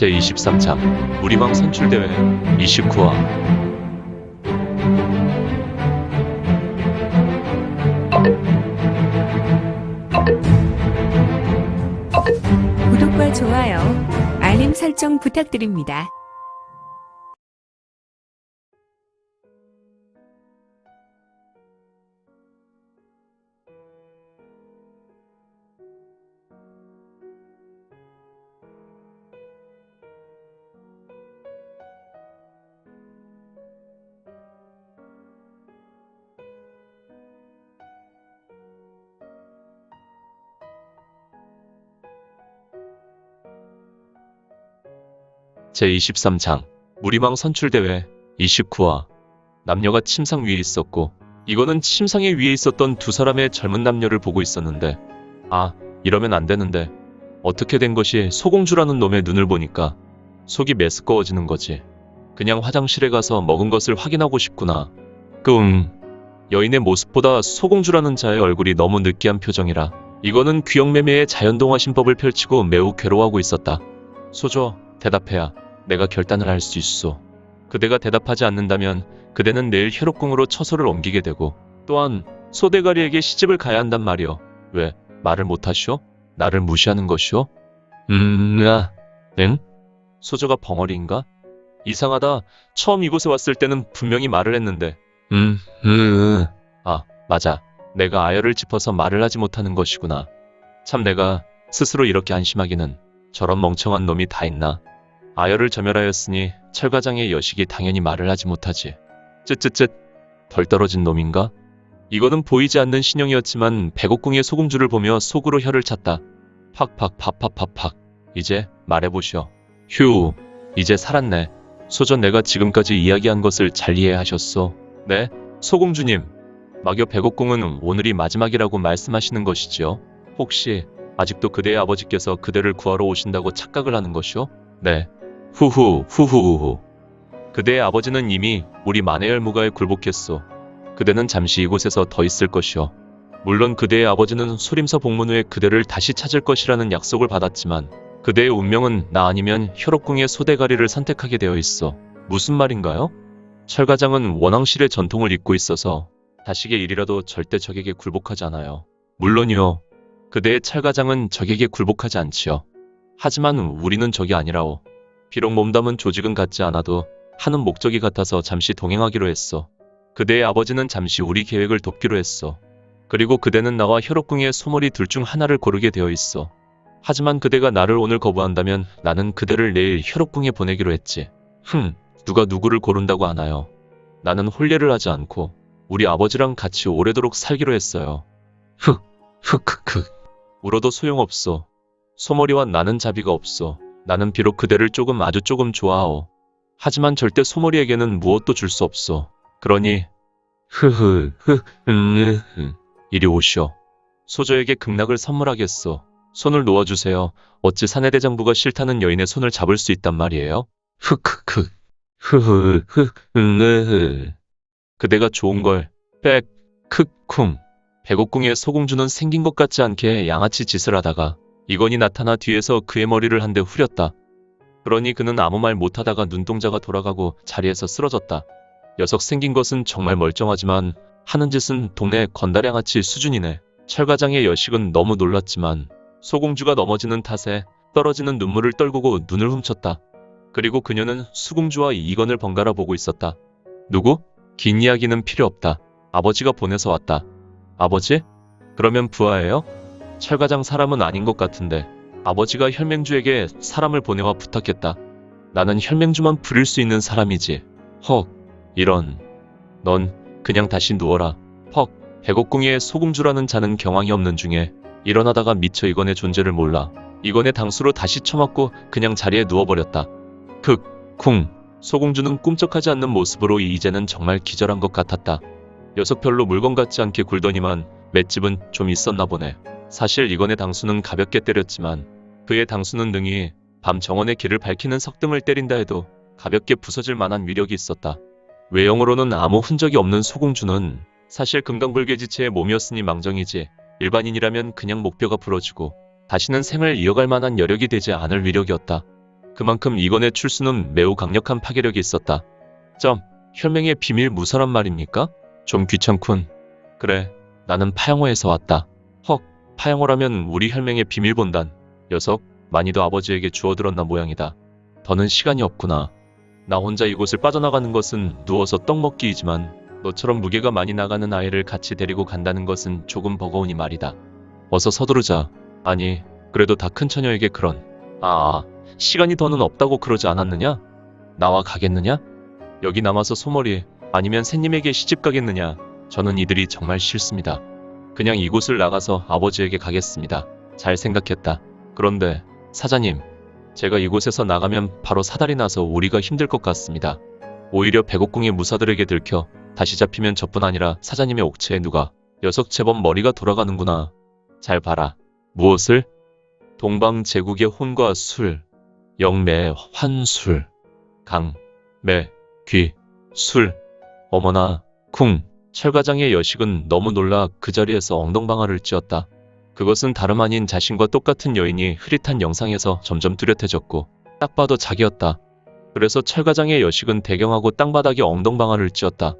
제23장 우리망 선출대회 29화 구독과 좋아요, 알림 설정 부탁드립니다. 제23장 무리망 선출대회 29화 남녀가 침상 위에 있었고 이거는 침상의 위에 있었던 두 사람의 젊은 남녀를 보고 있었는데 아 이러면 안 되는데 어떻게 된 것이 소공주라는 놈의 눈을 보니까 속이 메스꺼워지는 거지. 그냥 화장실에 가서 먹은 것을 확인하고 싶구나. 끔. 여인의 모습보다 소공주라는 자의 얼굴이 너무 느끼한 표정이라 이거는 귀영매매의 자연동화 신법을 펼치고 매우 괴로워하고 있었다. 소조 대답해야 내가 결단을 할 수 있소. 그대가 대답하지 않는다면 그대는 내일 혈옥궁으로 처소를 옮기게 되고 또한 소대가리에게 시집을 가야 한단 말이오. 왜 말을 못하시오? 나를 무시하는 것이오? 음, 아, 응? 소저가 벙어리인가? 이상하다. 처음 이곳에 왔을 때는 분명히 말을 했는데. 음, 음, 아, 맞아. 내가 아열을 짚어서 말을 하지 못하는 것이구나. 참 내가 스스로 이렇게 안심하기는 저런 멍청한 놈이 다 있나? 아열을 점멸하였으니 철가장의 여식이 당연히 말을 하지 못하지. 쯧쯧쯧. 덜 떨어진 놈인가? 이거는 보이지 않는 신용이었지만 백옥궁의 소공주를 보며 속으로 혀를 찼다. 팍팍 팍팍팍팍. 이제 말해보시오. 휴. 이제 살았네. 소전 내가 지금까지 이야기한 것을 잘 이해하셨소. 네, 소공주님. 막여 백옥궁은 오늘이 마지막이라고 말씀하시는 것이지요. 혹시 아직도 그대의 아버지께서 그대를 구하러 오신다고 착각을 하는 것이오? 네. 후후, 후후후후. 그대의 아버지는 이미 우리 만해열무가에 굴복했소. 그대는 잠시 이곳에서 더 있을 것이오. 물론 그대의 아버지는 소림서 복문 후에 그대를 다시 찾을 것이라는 약속을 받았지만 그대의 운명은 나 아니면 혈옥궁의 소대가리를 선택하게 되어 있어. 무슨 말인가요? 철가장은 원왕실의 전통을 잇고 있어서 다시의 일이라도 절대 적에게 굴복하지 않아요. 물론이요. 그대의 찰가장은 적에게 굴복하지 않지요. 하지만 우리는 적이 아니라오. 비록 몸담은 조직은 같지 않아도 하는 목적이 같아서 잠시 동행하기로 했어. 그대의 아버지는 잠시 우리 계획을 돕기로 했어. 그리고 그대는 나와 혈옥궁의 소몰이 둘중 하나를 고르게 되어 있어. 하지만 그대가 나를 오늘 거부한다면 나는 그대를 내일 혈옥궁에 보내기로 했지. 흠, 누가 누구를 고른다고 하나요? 나는 혼례를 하지 않고 우리 아버지랑 같이 오래도록 살기로 했어요. 흑, 흑 흑 흑. 울어도 소용없어. 소머리와 나는 자비가 없어. 나는 비록 그대를 조금 아주 조금 좋아하오. 하지만 절대 소머리에게는 무엇도 줄 수 없어. 그러니 흐흐 흐 음, 음. 이리 오시오. 소저에게 극락을 선물하겠소. 손을 놓아주세요. 어찌 사내대장부가 싫다는 여인의 손을 잡을 수 있단 말이에요? 흑흑흑 흐흐 흐 음, 그대가 좋은 걸 빽, 크쿵 백옥궁의 소공주는 생긴 것 같지 않게 양아치 짓을 하다가 이건이 나타나 뒤에서 그의 머리를 한 대 후렸다. 그러니 그는 아무 말 못하다가 눈동자가 돌아가고 자리에서 쓰러졌다. 녀석 생긴 것은 정말 멀쩡하지만 하는 짓은 동네 건달양아치 수준이네. 철가장의 여식은 너무 놀랐지만 소공주가 넘어지는 탓에 떨어지는 눈물을 떨구고 눈을 훔쳤다. 그리고 그녀는 수공주와 이건을 번갈아 보고 있었다. 누구? 긴 이야기는 필요 없다. 아버지가 보내서 왔다. 아버지? 그러면 부하예요? 철가장 사람은 아닌 것 같은데 아버지가 혈맹주에게 사람을 보내와 부탁했다. 나는 혈맹주만 부릴 수 있는 사람이지. 헉, 이런. 넌 그냥 다시 누워라. 헉, 백옥궁의 소공주라는 자는 경황이 없는 중에 일어나다가 미처 이건의 존재를 몰라. 이건의 당수로 다시 처맞고 그냥 자리에 누워버렸다. 극, 쿵. 소공주는 꿈쩍하지 않는 모습으로 이제는 정말 기절한 것 같았다. 녀석 별로 물건 같지 않게 굴더니만 맷집은 좀 있었나 보네. 사실 이건의 당수는 가볍게 때렸지만 그의 당수는 능히 밤 정원의 길을 밝히는 석등을 때린다 해도 가볍게 부서질 만한 위력이 있었다. 외형으로는 아무 흔적이 없는 소공주는 사실 금강불개지체의 몸이었으니 망정이지 일반인이라면 그냥 목뼈가 부러지고 다시는 생을 이어갈 만한 여력이 되지 않을 위력이었다. 그만큼 이건의 출수는 매우 강력한 파괴력이 있었다. 점, 혈맹의 비밀 무서란 말입니까? 좀 귀찮군. 그래, 나는 파영호에서 왔다. 헉, 파영호라면 우리 혈맹의 비밀 본단. 녀석, 많이도 아버지에게 주워들었나 모양이다. 더는 시간이 없구나. 나 혼자 이곳을 빠져나가는 것은 누워서 떡 먹기이지만 너처럼 무게가 많이 나가는 아이를 같이 데리고 간다는 것은 조금 버거우니 말이다. 어서 서두르자. 아니, 그래도 다 큰 처녀에게 그런. 아, 시간이 더는 없다고 그러지 않았느냐? 나와 가겠느냐? 여기 남아서 소머리 아니면 새님에게 시집 가겠느냐? 저는 이들이 정말 싫습니다. 그냥 이곳을 나가서 아버지에게 가겠습니다. 잘 생각했다. 그런데 사자님, 제가 이곳에서 나가면 바로 사달이 나서 우리가 힘들 것 같습니다. 오히려 백옥궁의 무사들에게 들켜 다시 잡히면 저뿐 아니라 사자님의 옥체에 누가 녀석 제법 머리가 돌아가는구나. 잘 봐라. 무엇을? 동방 제국의 혼과 술, 영매 환술, 강, 매, 귀, 술. 어머나, 쿵. 철가장의 여식은 너무 놀라 그 자리에서 엉덩방아를 찧었다. 그것은 다름 아닌 자신과 똑같은 여인이 흐릿한 영상에서 점점 뚜렷해졌고 딱 봐도 자기였다. 그래서 철가장의 여식은 대경하고 땅바닥에 엉덩방아를 찧었다.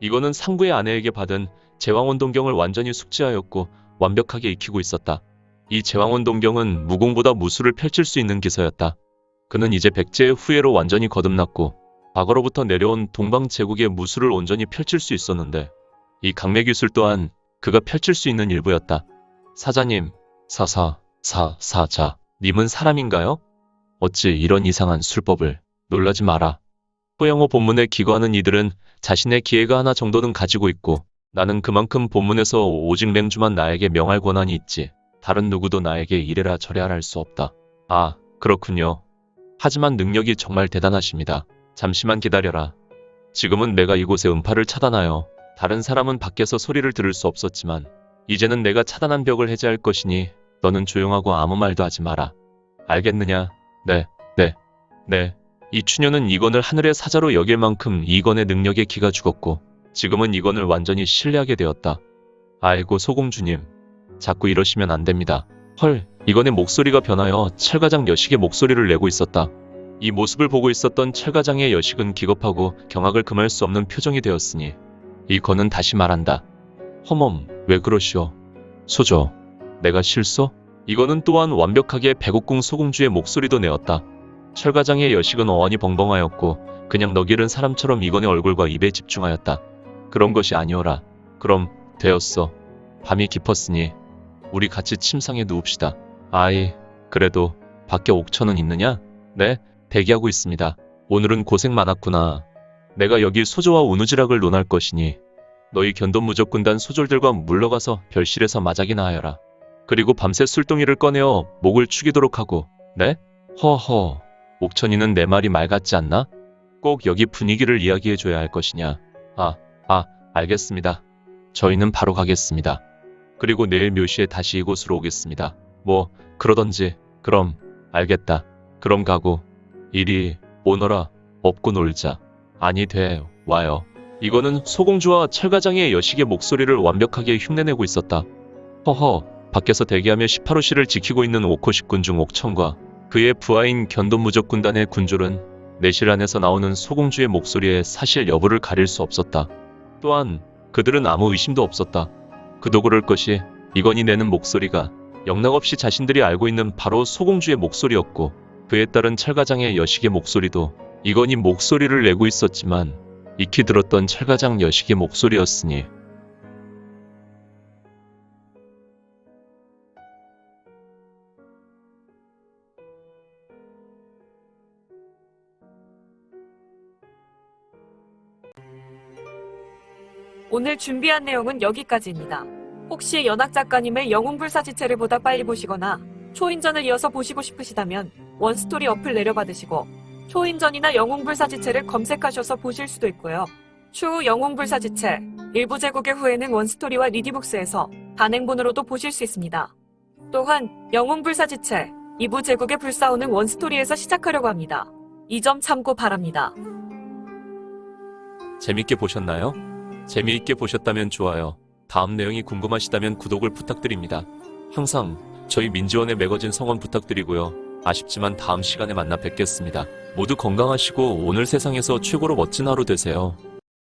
이거는 상부의 아내에게 받은 제왕원 동경을 완전히 숙지하였고 완벽하게 익히고 있었다. 이 제왕원 동경은 무공보다 무술을 펼칠 수 있는 기서였다. 그는 이제 백제의 후예로 완전히 거듭났고 과거로부터 내려온 동방 제국의 무술을 온전히 펼칠 수 있었는데 이 강매 기술 또한 그가 펼칠 수 있는 일부였다. 사자님, 사사, 사, 사자, 님은 사람인가요? 어찌 이런 이상한 술법을 놀라지 마라. 호영호 본문에 기거하는 이들은 자신의 기회가 하나 정도는 가지고 있고 나는 그만큼 본문에서 오직 맹주만 나에게 명할 권한이 있지. 다른 누구도 나에게 이래라 저래라 할 수 없다. 아, 그렇군요. 하지만 능력이 정말 대단하십니다. 잠시만 기다려라. 지금은 내가 이곳의 음파를 차단하여 다른 사람은 밖에서 소리를 들을 수 없었지만 이제는 내가 차단한 벽을 해제할 것이니 너는 조용하고 아무 말도 하지 마라. 알겠느냐? 네, 네, 네. 이 추녀는 이건을 하늘의 사자로 여길 만큼 이건의 능력에 기가 죽었고 지금은 이건을 완전히 신뢰하게 되었다. 아이고 소공주님. 자꾸 이러시면 안 됩니다. 헐, 이건의 목소리가 변하여 철가장 여식의 목소리를 내고 있었다. 이 모습을 보고 있었던 철가장의 여식은 기겁하고 경악을 금할 수 없는 표정이 되었으니 이건은 다시 말한다. 허멈, 왜 그러시오? 소조, 내가 실소? 이거는 또한 완벽하게 백옥궁 소공주의 목소리도 내었다. 철가장의 여식은 어안이 벙벙하였고 그냥 너기른 사람처럼 이건의 얼굴과 입에 집중하였다. 그런 것이 아니오라. 그럼 되었어. 밤이 깊었으니 우리 같이 침상에 누웁시다. 아이, 그래도 밖에 옥천은 있느냐? 네, 대기하고 있습니다. 오늘은 고생 많았구나. 내가 여기 소조와 우누지락을 논할 것이니 너희 견돈무적 군단 소졸들과 물러가서 별실에서 마작이나 하여라. 그리고 밤새 술동이를 꺼내어 목을 축이도록 하고 네? 허허 옥천이는 내 말이 말 같지 않나? 꼭 여기 분위기를 이야기해줘야 할 것이냐? 아, 아, 알겠습니다. 저희는 바로 가겠습니다. 그리고 내일 묘시에 다시 이곳으로 오겠습니다. 뭐, 그러던지, 그럼, 알겠다. 그럼 가고, 이리, 오너라, 업고 놀자. 아니, 돼, 와요. 이거는 소공주와 철가장의 여식의 목소리를 완벽하게 흉내내고 있었다. 허허, 밖에서 대기하며 18호씨를 지키고 있는 오코식군 중 옥천과 그의 부하인 견돈무적 군단의 군졸은 내실 안에서 나오는 소공주의 목소리에 사실 여부를 가릴 수 없었다. 또한 그들은 아무 의심도 없었다. 그도 그럴 것이 이건이 내는 목소리가 영락없이 자신들이 알고 있는 바로 소공주의 목소리였고 그에 따른 철가장의 여식의 목소리도 이건이 목소리를 내고 있었지만 익히 들었던 철가장 여식의 목소리였으니 오늘 준비한 내용은 여기까지입니다. 혹시 연학 작가님의 영웅불사지체를 보다 빨리 보시거나 초인전을 이어서 보시고 싶으시다면 원스토리 어플 내려받으시고 초인전이나 영웅불사지체를 검색하셔서 보실 수도 있고요. 추후 영웅불사지체 일부 제국의 후에는 원스토리와 리디북스에서 단행본으로도 보실 수 있습니다. 또한 영웅불사지체 2부 제국의 불사오는 원스토리에서 시작하려고 합니다. 이 점 참고 바랍니다. 재밌게 보셨나요? 재미있게 보셨다면 좋아요. 다음 내용이 궁금하시다면 구독을 부탁드립니다. 항상 저희 민지원의 매거진 성원 부탁드리고요. 아쉽지만 다음 시간에 만나 뵙겠습니다. 모두 건강하시고 오늘 세상에서 최고로 멋진 하루 되세요.